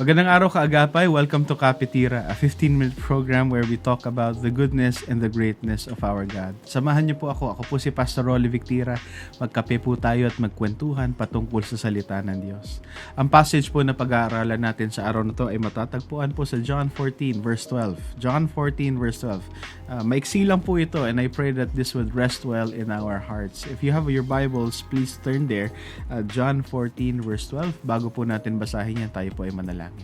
Magandang araw kaagapay. Welcome to Kapitira, a 15-minute program where we talk about the goodness and the greatness of our God. Samahan niyo po ako. Ako po si Pastor Rolly Victira. Magkape po tayo at magkwentuhan patungkol sa salita ng Diyos. Ang passage po na pag-aaralan natin sa araw na to ay matatagpuan po sa John 14 verse 12. John 14 verse 12. Uh, maiksi lang po ito and I pray that this would rest well in our hearts. If you have your Bibles, please turn there. Uh, John 14 verse 12. Bago po natin basahin yan, tayo po ay manalangin.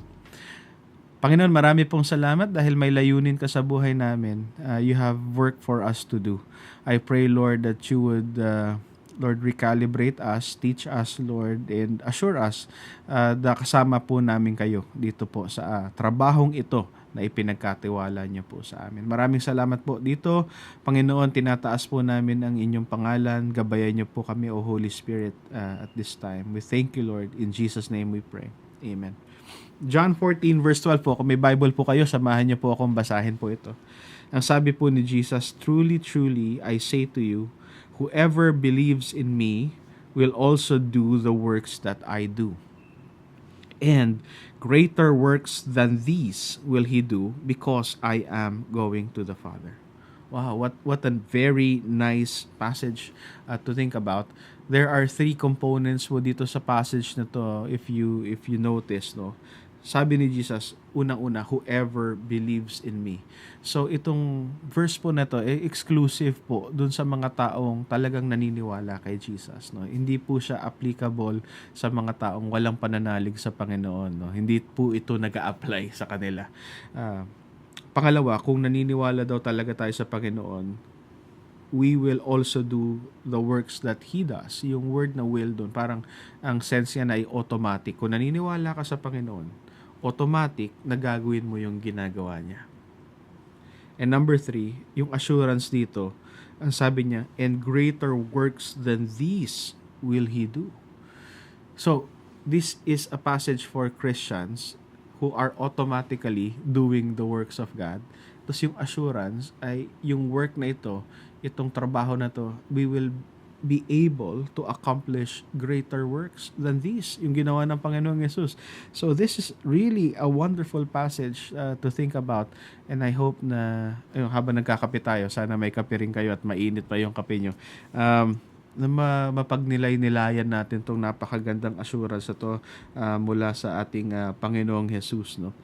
Panginoon, marami pong salamat dahil may layunin ka sa buhay namin. Uh, you have work for us to do. I pray, Lord, that you would, uh, Lord, recalibrate us, teach us, Lord, and assure us uh, na kasama po namin kayo dito po sa uh, trabahong ito na ipinagkatiwala niyo po sa amin. Maraming salamat po dito. Panginoon, tinataas po namin ang inyong pangalan. Gabayan niyo po kami, O Holy Spirit, uh, at this time. We thank you, Lord. In Jesus' name we pray. Amen. John 14 verse 12 po. Kung may Bible po kayo, samahan niyo po akong basahin po ito. Ang sabi po ni Jesus, Truly, truly, I say to you, whoever believes in me will also do the works that I do. And greater works than these will he do because I am going to the Father. Wow, what what a very nice passage uh, to think about. There are three components po dito sa passage na to if you if you notice no. Sabi ni Jesus, unang-una, whoever believes in me. So itong verse po na to, eh, exclusive po dun sa mga taong talagang naniniwala kay Jesus. No? Hindi po siya applicable sa mga taong walang pananalig sa Panginoon. No? Hindi po ito nag apply sa kanila. Uh, pangalawa, kung naniniwala daw talaga tayo sa Panginoon, we will also do the works that He does. Yung word na will doon, parang ang sense yan ay automatic. Kung naniniwala ka sa Panginoon, automatic na gagawin mo yung ginagawa niya. And number three, yung assurance dito, ang sabi niya, and greater works than these will He do. So, this is a passage for Christians who are automatically doing the works of God. Tapos yung assurance ay yung work na ito, itong trabaho na to, we will be able to accomplish greater works than these, yung ginawa ng Panginoong Yesus. So this is really a wonderful passage uh, to think about and I hope na yung, habang nagkakape tayo, sana may kape rin kayo at mainit pa yung kape nyo. Um, na ma- mapagnilay-nilayan natin tong napakagandang assurance ito uh, mula sa ating uh, Panginoong Jesus, no?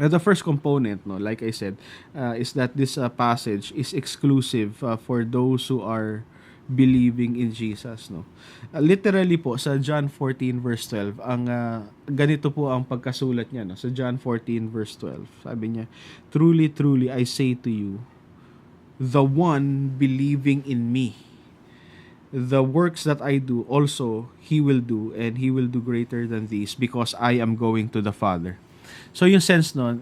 Uh, the first component, no, like I said, uh, is that this uh, passage is exclusive uh, for those who are believing in Jesus no? Uh, literally po sa John 14 verse 12 ang uh, ganito po ang pagkasulat niya no? Sa John 14 verse 12 sabi niya truly truly I say to you the one believing in me the works that I do also he will do and he will do greater than these because I am going to the Father. So yung sense no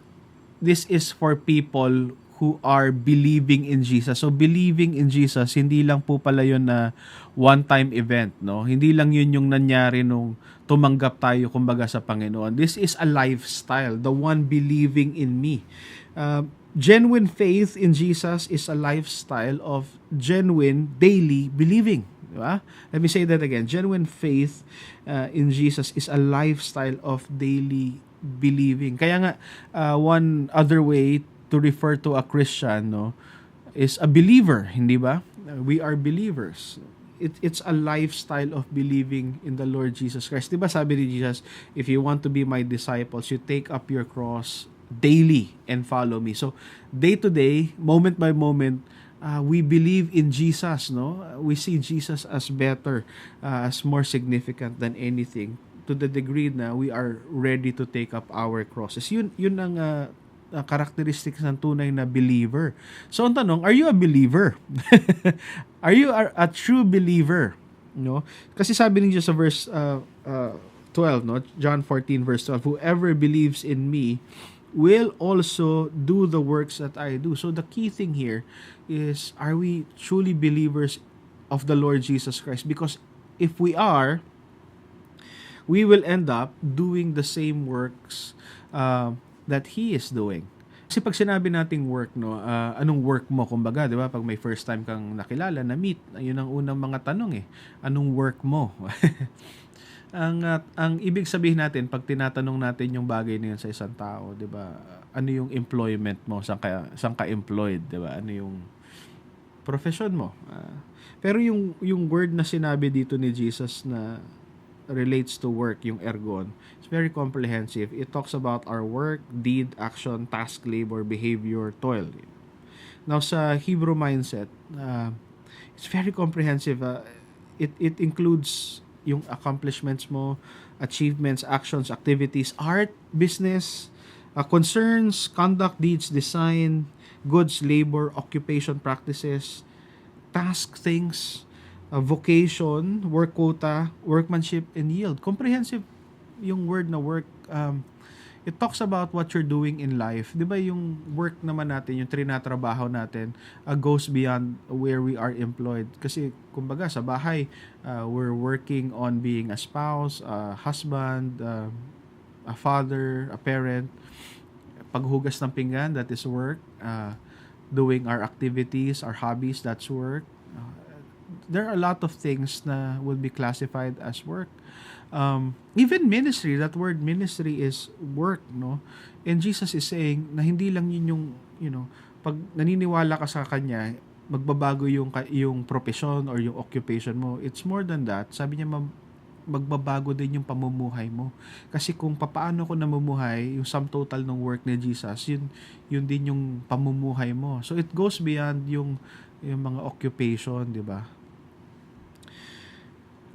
this is for people who are believing in Jesus. So believing in Jesus, hindi lang po pala 'yon na one-time event, no? Hindi lang 'yun yung nangyari nung tumanggap tayo kumbaga sa Panginoon. This is a lifestyle, the one believing in me. Uh, genuine faith in Jesus is a lifestyle of genuine daily believing. Diba? Let me say that again. Genuine faith uh, in Jesus is a lifestyle of daily believing. Kaya nga, uh, one other way to refer to a Christian no is a believer, hindi ba? We are believers. It, it's a lifestyle of believing in the Lord Jesus Christ. Di ba sabi ni Jesus, if you want to be my disciples, you take up your cross daily and follow me. So, day to day, moment by moment, uh, we believe in Jesus, no? We see Jesus as better, uh, as more significant than anything to the degree na we are ready to take up our crosses. Yun yun ang uh, uh, characteristics ng tunay na believer. So ang tanong, are you a believer? are you a, a true believer? No? Kasi sabi niyo sa verse uh, uh, 12, no? John 14 verse 12, whoever believes in me will also do the works that I do. So the key thing here is are we truly believers of the Lord Jesus Christ? Because if we are, we will end up doing the same works uh, that He is doing. Kasi pag sinabi nating work, no, uh, anong work mo, kumbaga, di ba? Pag may first time kang nakilala, na-meet, yun ang unang mga tanong eh. Anong work mo? ang at ang ibig sabihin natin pag tinatanong natin yung bagay na yun sa isang tao, 'di ba? Ano yung employment mo? Saan ka saan ka employed, 'di ba? Ano yung profession mo? Ah, pero yung yung word na sinabi dito ni Jesus na relates to work, yung ergon, it's very comprehensive. It talks about our work, deed, action, task, labor, behavior, toil. Now sa Hebrew mindset, uh, it's very comprehensive. Uh, it it includes yung accomplishments mo, achievements, actions, activities, art, business, uh, concerns, conduct, deeds, design, goods, labor, occupation practices, task things, uh, vocation, work quota, workmanship, and yield. Comprehensive yung word na work. Um, it talks about what you're doing in life. 'Di ba yung work naman natin, yung trinatrabaho natin, uh, goes beyond where we are employed. Kasi kumbaga sa bahay, uh, we're working on being a spouse, a husband, uh, a father, a parent. Paghugas ng pinggan, that is work. Uh, doing our activities, our hobbies, that's work. There are a lot of things na will be classified as work um, even ministry, that word ministry is work, no? And Jesus is saying na hindi lang yun yung, you know, pag naniniwala ka sa Kanya, magbabago yung, yung profession or yung occupation mo. It's more than that. Sabi niya, magbabago din yung pamumuhay mo. Kasi kung papaano ko namumuhay, yung sum total ng work ni Jesus, yun, yun din yung pamumuhay mo. So it goes beyond yung, yung mga occupation, di ba?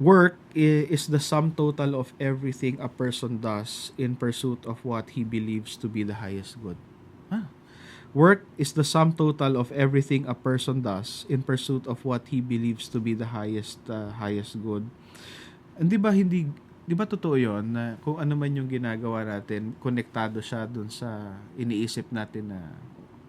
Work is the sum total of everything a person does in pursuit of what he believes to be the highest good. Ah. Work is the sum total of everything a person does in pursuit of what he believes to be the highest uh, highest good. Hindi ba hindi 'di ba totoo 'yon na kung ano man yung ginagawa natin, konektado siya dun sa iniisip natin na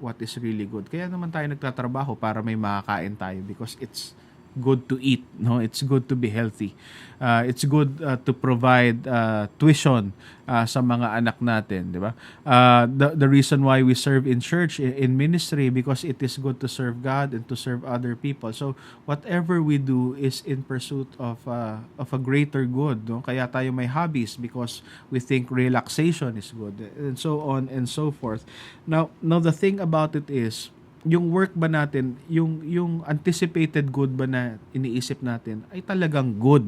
what is really good. Kaya naman tayo nagtatrabaho para may makakain tayo because it's good to eat no? It's good to be healthy. Uh, it's good uh, to provide uh, tuition uh, sa mga anak natin di ba? Uh, the the reason why we serve in church in, in ministry because it is good to serve God and to serve other people. So whatever we do is in pursuit of uh, of a greater good no? Kaya tayo may hobbies because we think relaxation is good and so on and so forth. Now now the thing about it is yung work ba natin, yung yung anticipated good ba na iniisip natin ay talagang good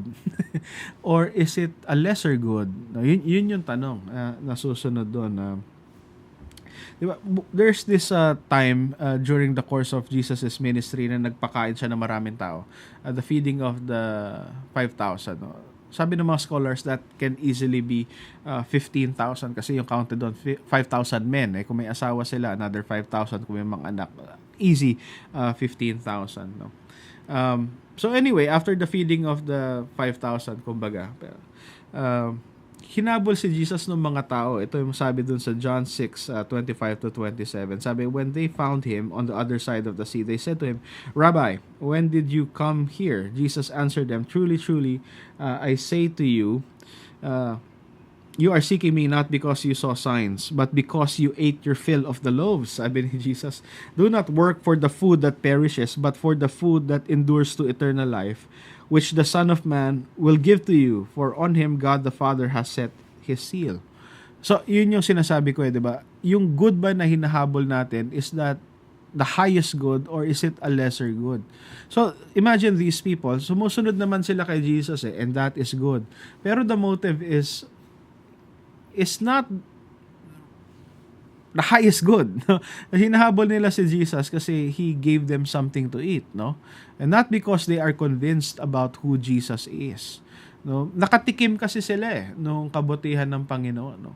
or is it a lesser good? No, yun, yun yung tanong uh, na susunod doon uh, diba, there's this uh, time uh, during the course of Jesus's ministry na nagpakain siya ng maraming tao. Uh, the feeding of the 5,000. No? Sabi ng mga scholars that can easily be uh, 15,000 kasi yung counted doon 5,000 men. Eh. Kung may asawa sila, another 5,000 kung may mga anak. Easy uh, 15,000. No? Um, so anyway, after the feeding of the 5,000, kumbaga, um, hinabol si Jesus ng mga tao. Ito yung sabi dun sa John 6, uh, 25 to 27. Sabi, when they found him on the other side of the sea, they said to him, Rabbi, when did you come here? Jesus answered them, Truly, truly, uh, I say to you, uh, you are seeking me not because you saw signs, but because you ate your fill of the loaves. Sabi ni Jesus, Do not work for the food that perishes, but for the food that endures to eternal life, which the Son of Man will give to you, for on him God the Father has set his seal. So, yun yung sinasabi ko eh, di ba? Yung good ba na hinahabol natin is that the highest good or is it a lesser good? So, imagine these people, sumusunod naman sila kay Jesus eh, and that is good. Pero the motive is is not the highest good. Hinahabol nila si Jesus kasi He gave them something to eat. No? And not because they are convinced about who Jesus is. No? Nakatikim kasi sila eh, nung kabutihan ng Panginoon. No?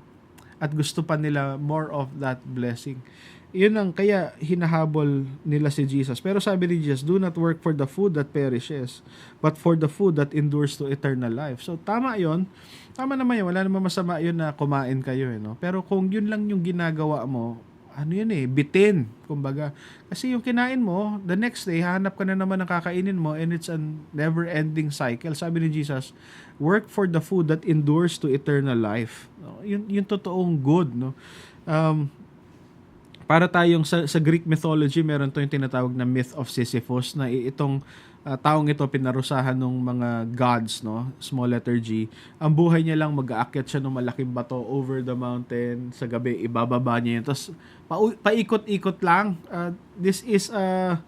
At gusto pa nila more of that blessing. Yun ang kaya hinahabol nila si Jesus. Pero sabi ni Jesus, do not work for the food that perishes, but for the food that endures to eternal life. So tama yon Tama naman yun. Wala naman masama yun na kumain kayo. Eh, no? Pero kung yun lang yung ginagawa mo, ano yun eh, bitin, kumbaga. Kasi yung kinain mo, the next day, hanap ka na naman ng kakainin mo and it's a never-ending cycle. Sabi ni Jesus, work for the food that endures to eternal life. No? Yun, yung totoong good. No? Um, para tayong sa, sa Greek mythology, meron to yung tinatawag na myth of Sisyphus na itong ah, taong ito pinarusahan ng mga gods, no? Small letter G. Ang buhay niya lang mag-aakyat siya ng malaking bato over the mountain. Sa gabi, ibababa niya yun. Tapos, pa- paikot-ikot lang. Ah, this is a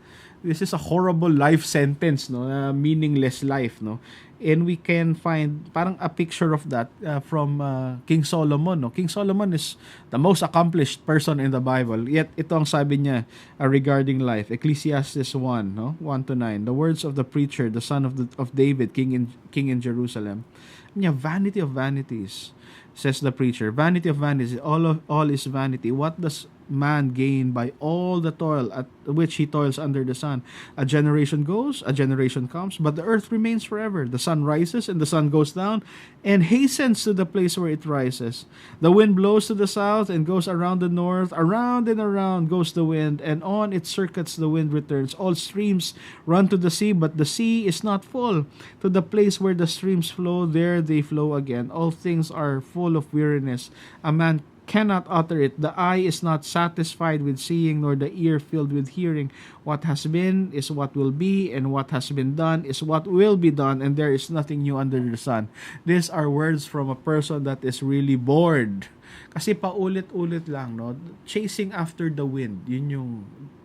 this is a horrible life sentence, no? Na meaningless life, no? And we can find parang a picture of that uh, from uh, King Solomon, no? King Solomon is the most accomplished person in the Bible. Yet ito ang sabi niya uh, regarding life. Ecclesiastes 1, no? 1 to 9. The words of the preacher, the son of the, of David, king in king in Jerusalem. Niya, vanity of vanities, says the preacher. Vanity of vanities, all of all is vanity. What does man gain by all the toil at which he toils under the sun? A generation goes, a generation comes, but the earth remains forever. The sun rises and the sun goes down and hastens to the place where it rises. The wind blows to the south and goes around the north. Around and around goes the wind, and on its circuits the wind returns. All streams run to the sea, but the sea is not full. To the place where the streams flow, there they flow again. All things are full of weariness. A man cannot utter it. The eye is not satisfied with seeing, nor the ear filled with hearing. What has been is what will be, and what has been done is what will be done, and there is nothing new under the sun. These are words from a person that is really bored. Kasi paulit-ulit lang, no? Chasing after the wind. Yun yung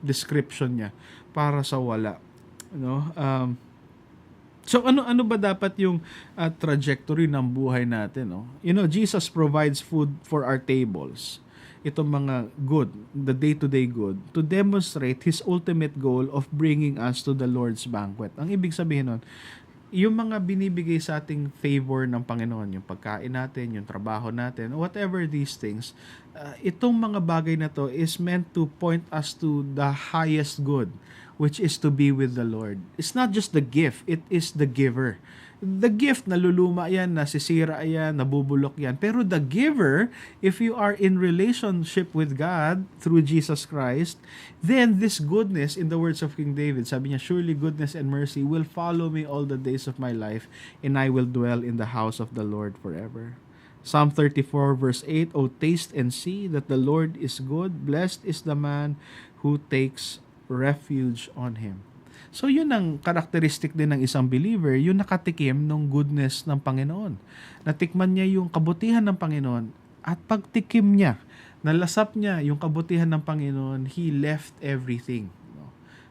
description niya para sa wala. No? Um, So ano ano ba dapat yung uh, trajectory ng buhay natin, no? You know, Jesus provides food for our tables. Itong mga good, the day-to-day good, to demonstrate His ultimate goal of bringing us to the Lord's banquet. Ang ibig sabihin nun, yung mga binibigay sa ating favor ng Panginoon, yung pagkain natin, yung trabaho natin, whatever these things, uh, itong mga bagay na to is meant to point us to the highest good, which is to be with the Lord. It's not just the gift, it is the giver. The gift, naluluma yan, nasisira yan, nabubulok yan. Pero the giver, if you are in relationship with God through Jesus Christ, then this goodness, in the words of King David, sabi niya, surely goodness and mercy will follow me all the days of my life, and I will dwell in the house of the Lord forever. Psalm 34 verse 8, O taste and see that the Lord is good, blessed is the man who takes refuge on Him. So yun ang karakteristik din ng isang believer, yung nakatikim ng goodness ng Panginoon. Natikman niya yung kabutihan ng Panginoon at pagtikim niya, nalasap niya yung kabutihan ng Panginoon, he left everything.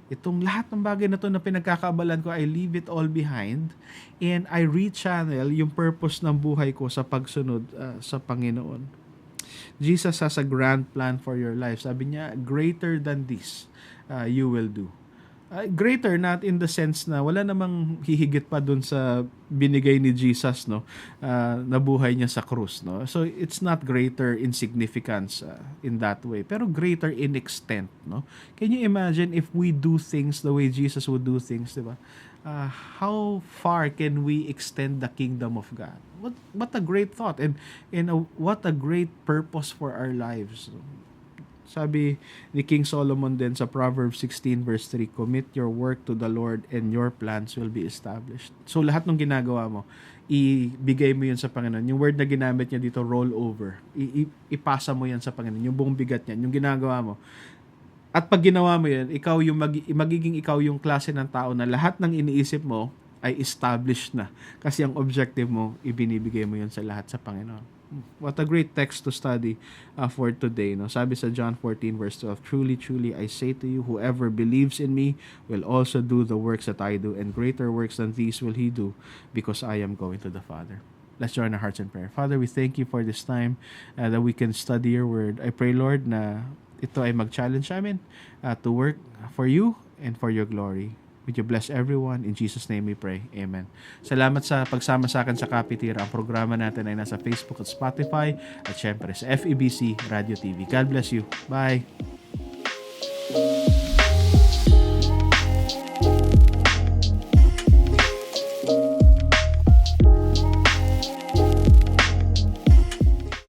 Itong lahat ng bagay na to na pinagkakabalan ko, I leave it all behind and I rechannel yung purpose ng buhay ko sa pagsunod uh, sa Panginoon. Jesus has a grand plan for your life. Sabi niya, greater than this uh, you will do. Uh, greater not in the sense na wala namang hihigit pa dun sa binigay ni Jesus no? Uh, na buhay niya sa krus no? So it's not greater in significance uh, in that way pero greater in extent no? Can you imagine if we do things the way Jesus would do things di ba? Uh, how far can we extend the kingdom of God? What what a great thought and and a, what a great purpose for our lives sabi ni King Solomon din sa Proverbs 16 verse 3, Commit your work to the Lord and your plans will be established. So lahat ng ginagawa mo, ibigay mo yun sa Panginoon. Yung word na ginamit niya dito, roll over. I- ipasa mo yan sa Panginoon. Yung buong bigat niyan, yung ginagawa mo. At pag ginawa mo yan, ikaw yung mag- magiging ikaw yung klase ng tao na lahat ng iniisip mo ay established na. Kasi ang objective mo, ibinibigay mo yun sa lahat sa Panginoon. What a great text to study uh, for today. No? Sabi sa John 14 verse 12, Truly, truly, I say to you, whoever believes in me will also do the works that I do, and greater works than these will he do, because I am going to the Father. Let's join our hearts in prayer. Father, we thank you for this time uh, that we can study your word. I pray, Lord, na ito ay mag-challenge amin uh, to work for you and for your glory. Would you bless everyone? In Jesus' name we pray. Amen. Salamat sa pagsama sa akin sa Kapitira. Ang programa natin ay nasa Facebook at Spotify at syempre sa FEBC Radio TV. God bless you. Bye!